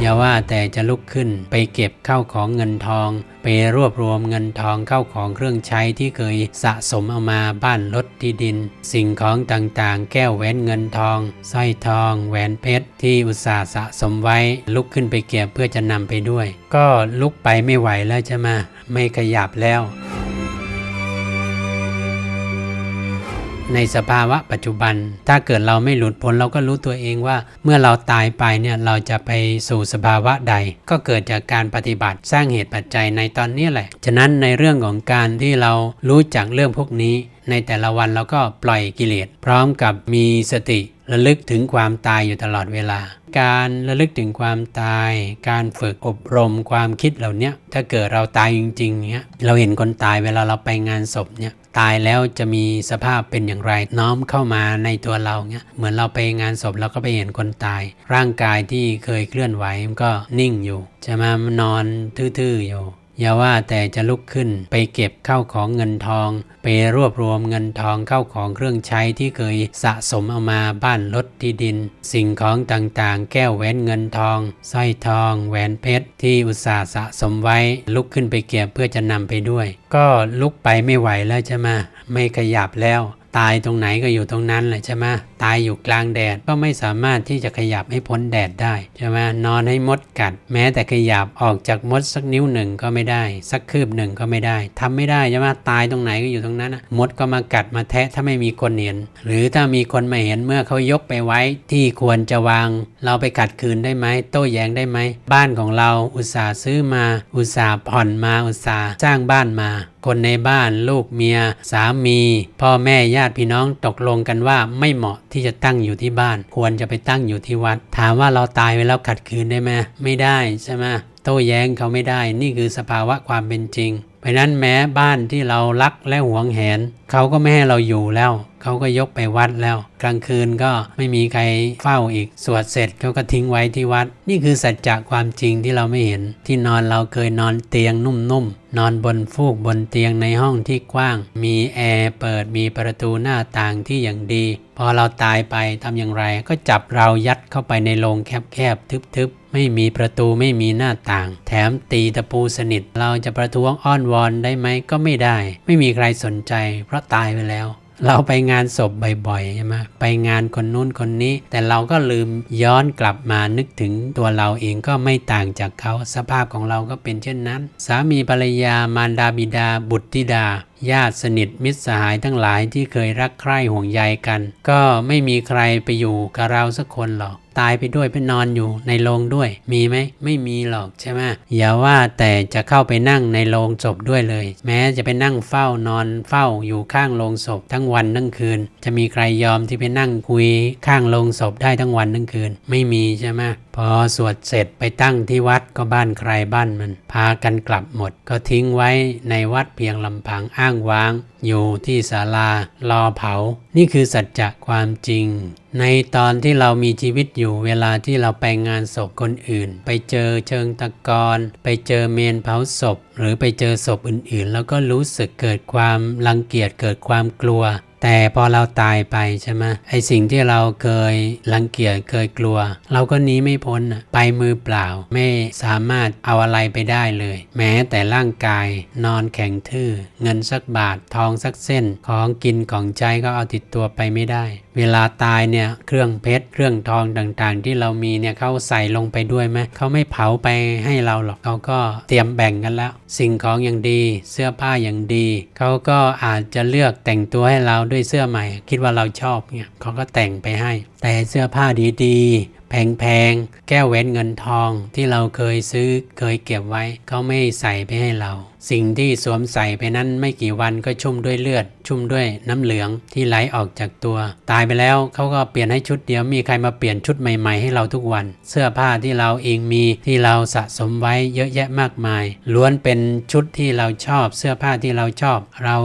อย่าว่าแต่จะลุกขึ้นไปเก็บเข้าของเงินทอง ไปรวบรวมเงินทองเข้าของเครื่องใช้ที่เคยสะสมเอามาบ้านรถที่ดิน สิ่งของต่างๆ แก้วแหวนเงินทองสร้อยทอง แหวนเพชรที่อุตสาห์สะสมไว้ ลุกขึ้นไปเก็บเพื่อจะนำไปด้วย ก็ลุกไปไม่ไหวแล้วจะมา ไม่ขยับแล้ว ในสภาวะปัจจุบัน ถ้าเกิดเราไม่หลุดพ้นเราก็รู้ตัวเองว่า เมื่อเราตายไปเนี่ยเราจะไปสู่สภาวะใด ก็เกิดจากการปฏิบัติสร้างเหตุปัจจัยในตอนนี้แหละ ฉะนั้นในเรื่องของการที่เรารู้จักเรื่องพวกนี้ ในแต่ละวันเราก็ปล่อยกิเลสพร้อมกับมีสติระลึกถึงความตายอยู่ตลอดเวลา การระลึกถึงความตาย การฝึกอบรมความคิดเหล่านี้ถ้าเกิดเราตายจริงๆเนี้ยเราเห็นคนตายเวลาเราไปงานศพเนี่ย ตายแล้วจะมีสภาพเป็นอย่างไร น้อมเข้ามาในตัวเราเนี้ยเหมือนเราไปงานศพเราก็ไปเห็นคนตาย ร่างกายที่เคยเคลื่อนไหวมันก็นิ่งอยู่จะมานอนทื่อๆอยู่ อย่าว่าแต่จะลุกขึ้นไปเก็บเข้าของเงินทอง ไปรวบรวมเงินทองเข้าของเครื่องใช้ที่เคยสะสมเอามาบ้านรถที่ดิน สิ่งของต่างๆ แก้วแหวนเงินทองสร้อยทอง แหวนเพชรที่อุตสาห์สะสมไว้ ลุกขึ้นไปเก็บเพื่อจะนำไปด้วย ก็ลุกไปไม่ไหวแล้วจะมา ไม่ขยับแล้ว ตายตรงไหนก็อยู่ตรงนั้นแหละใช่ไหมตายอยู่กลางแดดก็ไม่สามารถที่จะขยับให้พ้นแดดได้ใช่ไหมนอนให้มดกัด แม้แต่ขยับออกจากมดสักนิ้วหนึ่งก็ไม่ได้ สักคืบหนึ่งก็ไม่ได้ทำไม่ได้ใช่ไหมตายตรงไหนก็อยู่ตรงนั้นนะมดก็มากัดมาแทะถ้าไม่มีคนเห็น หรือถ้ามีคนมาเห็นเมื่อเขายกไปไว้ที่ควรจะวาง เราไปขัดคืนได้ไหมโต้แย้งได้ไหมบ้านของเราอุตส่าห์ซื้อมา อุตส่าห์ผ่อนมาอุตส่าห์สร้างบ้านมา คนในบ้านลูกเมีย สามี พ่อแม่ญาติพี่น้องตกลงกันว่าไม่เหมาะที่จะตั้งอยู่ที่บ้าน ควรจะไปตั้งอยู่ที่วัด ถามว่าเราตายไปแล้วขัดคืนได้ไหมไม่ได้ใช่ไหมโต้แย้งเขาไม่ได้ นี่คือสภาวะความเป็นจริงเพราะนั้นแม้บ้านที่เรารักและหวงแหน เขาก็ไม่ให้เราอยู่แล้ว เขาก็ยกไปวัดแล้ว กลางคืนก็ไม่มีใครเฝ้าอีก สวดเสร็จเขาก็ทิ้งไว้ที่วัด นี่คือสัจจะความจริงที่เราไม่เห็น ที่นอนเราเคยนอนเตียงนุ่มๆนอนบนฟูกบนเตียงในห้องที่กว้าง มีแอร์เปิดมีประตูหน้าต่างที่อย่างดี พอเราตายไปทำอย่างไร ก็จับเรายัดเข้าไปในโรงแคบๆทึบๆไม่มีประตูไม่มีหน้าต่าง แถมตีตะปูสนิท เราจะประท้วงอ้อนวอนได้ไหมก็ไม่ได้ ไม่มีใครสนใจ เพราะตายไปแล้ว เราไปงานศพบ่อยๆใช่ไหมไปงานคนนู้นคนนี้ แต่เราก็ลืมย้อนกลับมานึกถึงตัวเราเองก็ไม่ต่างจากเขาสภาพของเราก็เป็นเช่นนั้น สามีภรรยามารดาบิดาบุตรธิดาญาติสนิทมิตรสหายทั้งหลายที่เคยรักใคร่ห่วงใยกัน ก็ไม่มีใครไปอยู่กับเราสักคนหรอก ตายไปด้วยไปนอนอยู่ในโรงด้วย มีไหมไม่มีหรอกใช่ไหมอย่าว่าแต่จะเข้าไปนั่งในโรงศพด้วยเลย แม้จะไปนั่งเฝ้านอนเฝ้าอยู่ข้างโรงศพทั้งวันทั้งคืน จะมีใครยอมที่ไปนั่งคุยข้างโรงศพได้ทั้งวันทั้งคืน ไม่มีใช่ไหมพอสวดเสร็จไปตั้งที่วัดก็บ้านใครบ้านมัน พากันกลับหมด ก็ทิ้งไว้ในวัดเพียงลำพังอ้างว้าง อยู่ที่ศาลารอเผา นี่คือสัจจะความจริง ในตอนที่เรามีชีวิตอยู่เวลาที่เราไปงานศพคนอื่น ไปเจอเชิงตะกอนไปเจอเมนเผาศพ หรือไปเจอศพอื่นๆ แล้วก็รู้สึกเกิดความรังเกียจเกิดความกลัว แต่พอเราตายไปใช่ไหมไอสิ่งที่เราเคยรังเกียจเคยกลัว เราก็หนีไม่พ้นไปมือเปล่า ไม่สามารถเอาอะไรไปได้เลย แม้แต่ร่างกายนอนแข็งทื่อ เงินสักบาททองสักเส้นของกินของใช้ก็เอาติดตัวไปไม่ได้ เวลาตายเนี่ยเครื่องเพชรเครื่องทองต่างๆ ที่เรามีเนี่ยเขาใส่ลงไปด้วยไหมเขาไม่เผาไปให้เราหรอกเขาก็เตรียมแบ่งกันแล้ว สิ่งของอย่างดี เสื้อผ้าอย่างดีเขาก็อาจจะเลือกแต่งตัวให้เราด้วยเสื้อใหม่ คิดว่าเราชอบเนี่ยเขาก็แต่งไปให้ แต่เสื้อผ้าดีๆ แพงๆ แก้วแหวนเงินทองที่เราเคยซื้อเคยเก็บไว้เขาไม่ใส่ไปให้เรา สิ่งที่สวมใส่ไปนั้นไม่กี่วันก็ชุ่มด้วยเลือด ชุ่มด้วยน้ำเหลืองที่ไหลออกจากตัว ตายไปแล้วเขาก็เปลี่ยนให้ชุดเดียวมีใครมาเปลี่ยนชุดใหม่ๆให้เราทุกวัน เสื้อผ้าที่เราเองมีที่เราสะสมไว้เยอะแยะมากมาย ล้วนเป็นชุดที่เราชอบเสื้อผ้าที่เราชอบ เรา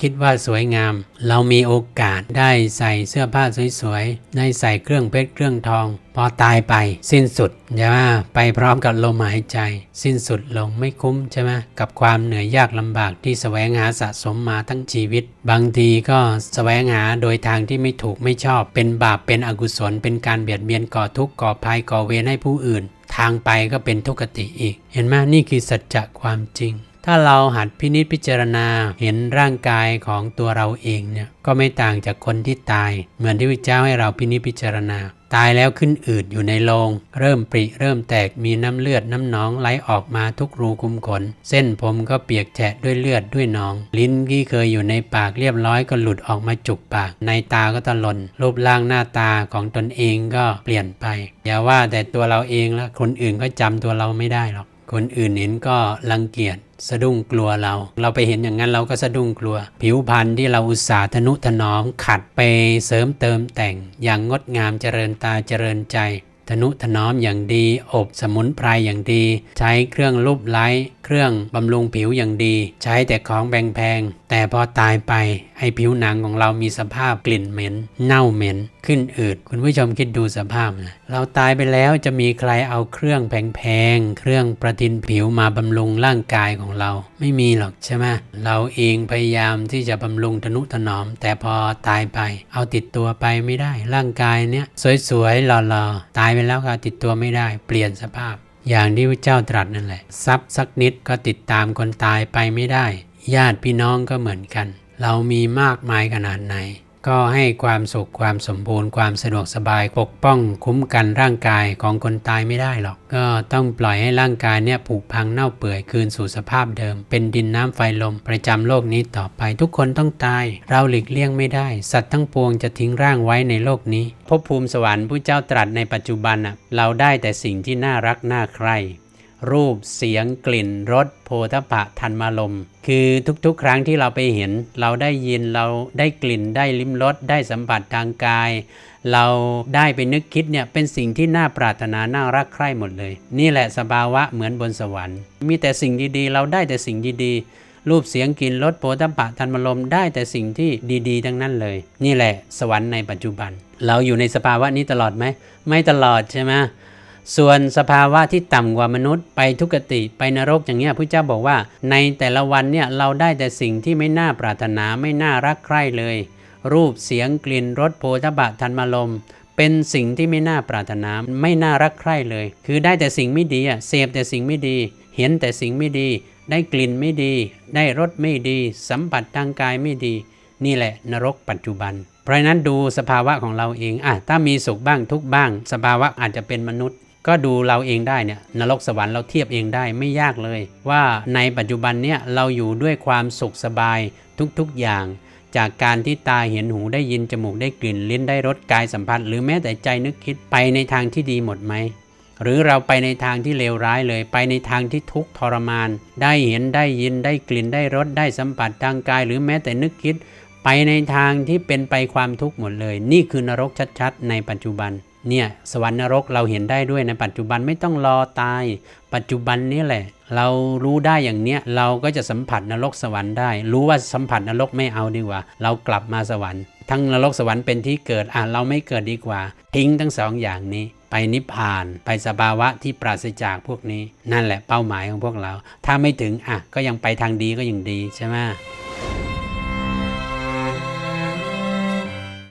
คิดว่าสวยงาม เรามีโอกาสได้ใส่เสื้อผ้าสวยๆได้ใส่เครื่องเพชรเครื่องทองพอตายไปสิ้นสุดใช่ไหมไปพร้อมกับลมหายใจ สิ้นสุดลงไม่คุ้มใช่ไหมกับความเหนื่อยยากลำบากที่แสวงหาสะสมมาทั้งชีวิต บางทีก็แสวงหาโดยทางที่ไม่ถูกไม่ชอบ เป็นบาปเป็นอกุศล เป็นการเบียดเบียนก่อทุกข์ก่อภัยก่อเวรให้ผู้อื่น ทางไปก็เป็นทุกขติอีก เห็นไหมนี่คือสัจจะความจริง ถ้าเราหัดพินิจพิจารณาเห็นร่างกายของตัวเราเองเนี่ยก็ไม่ต่างจากคนที่ตาย เหมือนที่พระเจ้าให้เราพินิจพิจารณา ตายแล้วขึ้นอืดอยู่ในโลง เริ่มปริเริ่มแตกมีน้ำเลือดน้ำหนองไหลออกมาทุกรูคุมขน เส้นผมก็เปียกแฉะด้วยเลือดด้วยหนอง ลิ้นที่เคยอยู่ในปากเรียบร้อยก็หลุดออกมาจุกปาก ในตาก็ตะลน รูปร่างหน้าตาของตนเองก็เปลี่ยนไปอย่าว่าแต่ตัวเราเองละคนอื่นก็จำตัวเราไม่ได้หรอก คนอื่นเห็นก็รังเกียจสะดุ้งกลัวเรา เราไปเห็นอย่างนั้นเราก็สะดุ้งกลัว ผิวพรรณที่เราอุตส่าห์ทนุถนอมขัดไปเสริมเติมแต่งอย่างงดงามเจริญตาเจริญใจ ทนุถนอมอย่างดี อบสมุนไพรอย่างดี ใช้เครื่องรูปไล้ เครื่องบำรุงผิวอย่างดี ใช้แต่ของแพงๆแต่พอตายไปไอผิวหนังของเรามีสภาพกลิ่นเหม็น เน่าเหม็น ขึ้นอืด คุณผู้ชมคิดดูสภาพนะเราตายไปแล้วจะมีใครเอาเครื่องแพงๆเครื่องประทินผิวมาบำรุงร่างกายของเรา ไม่มีหรอกใช่ไหมเราเองพยายามที่จะบำรุงทนุถนอม แต่พอตายไป เอาติดตัวไปไม่ได้ร่างกายเนี้ยสวยๆหล่อๆตายไปแล้วค่ะติดตัวไม่ได้ เปลี่ยนสภาพ อย่างที่พระเจ้าตรัสนั่นแหละทรัพย์สักนิดก็ติดตามคนตายไปไม่ได้ ญาติพี่น้องก็เหมือนกัน เรามีมากมายขนาดไหน ก็ให้ความสุขความสมบูรณ์ความสะดวกสบายปกป้องคุ้มกันร่างกายของคนตายไม่ได้หรอก ก็ต้องปล่อยให้ร่างกายเนี่ยผุพังเน่าเปื่อยคืนสู่สภาพเดิม เป็นดินน้ำไฟลมประจำโลกนี้ต่อไปทุกคนต้องตาย เราหลีกเลี่ยงไม่ได้ สัตว์ทั้งปวงจะทิ้งร่างไว้ในโลกนี้ภพภูมิสวรรค์ผู้เจ้าตรัสในปัจจุบันน่ะเราได้แต่สิ่งที่น่ารักน่าใคร่ รูปเสียงกลิ่นรสโพธพะธันมาลมคือทุกๆ ครั้งที่เราไปเห็น เราได้ยินเราได้กลิ่นได้ลิ้มรสได้สัมผัสทางกาย เราได้ไปนึกคิดเนี่ยเป็นสิ่งที่น่าปรารถนาน่ารักใคร่หมดเลย นี่แหละสภาวะเหมือนบนสวรรค์ มีแต่สิ่งดีๆ เราได้แต่สิ่งดีๆ รูปเสียงกลิ่นรสโผฏฐะธันมาลมได้แต่สิ่งที่ดีๆ ทั้งนั้นเลย นี่แหละสวรรค์ในปัจจุบัน เราอยู่ในสภาวะนี้ตลอดไหมไม่ตลอดใช่ไหม ส่วนสภาวะที่ต่ำกว่ามนุษย์ไปทุกติไปนรกอย่างเงี้ยพระเจ้าบอกว่า ในแต่ละวันเนี่ยเราได้แต่สิ่งที่ไม่น่าปรารถนาไม่น่ารักใคร่เลย รูปเสียงกลิ่นรสโผฏฐะธันมลมเป็นสิ่งที่ไม่น่าปรารถนาไม่น่ารักใคร่เลย คือได้แต่สิ่งไม่ดีอะเสพแต่สิ่งไม่ดี เห็นแต่สิ่งไม่ดี ได้กลิ่นไม่ดี ได้รสไม่ดี สัมผัสทางกายไม่ดี นี่แหละนรกปัจจุบัน เพราะนั้นดูสภาวะของเราเองอะถ้ามีสุขบ้างทุกบ้าง สภาวะอาจจะเป็นมนุษย์ ก็ดูเราเองได้เนี่ยนรกสวรรค์เราเทียบเองได้ไม่ยากเลย ว่าในปัจจุบันเนี่ยเราอยู่ด้วยความสุขสบายทุกๆอย่าง จากการที่ตาเห็นหูได้ยินจมูกได้กลิ่นลิ้นได้รสกายสัมผัส หรือแม้แต่ใจนึกคิดไปในทางที่ดีหมดไหมหรือเราไปในทางที่เลวร้ายเลย ไปในทางที่ทุกข์ทรมาน ได้เห็นได้ยินได้กลิ่นได้รสได้สัมผัสทางกาย หรือแม้แต่นึกคิด ไปในทางที่เป็นไปความทุกข์หมดเลย นี่คือนรกชัดๆ ในปัจจุบันเนี่ยสวรรค์นรกเราเห็นได้ด้วยในปัจจุบันไม่ต้องรอตาย ปัจจุบันนี้แหละ เรารู้ได้อย่างเนี้ยเราก็จะสัมผัสนรกสวรรค์ได้ รู้ว่าสัมผัสนรกไม่เอาดีกว่า เรากลับมาสวรรค์ ทั้งนรกสวรรค์เป็นที่เกิดอะเราไม่เกิดดีกว่า ทิ้งทั้งสองอย่างนี้ ไปนิพพาน ไปสภาวะที่ปราศจากพวกนี้ นั่นแหละเป้าหมายของพวกเรา ถ้าไม่ถึงอะก็ยังไปทางดีก็ยังดีใช่ไหม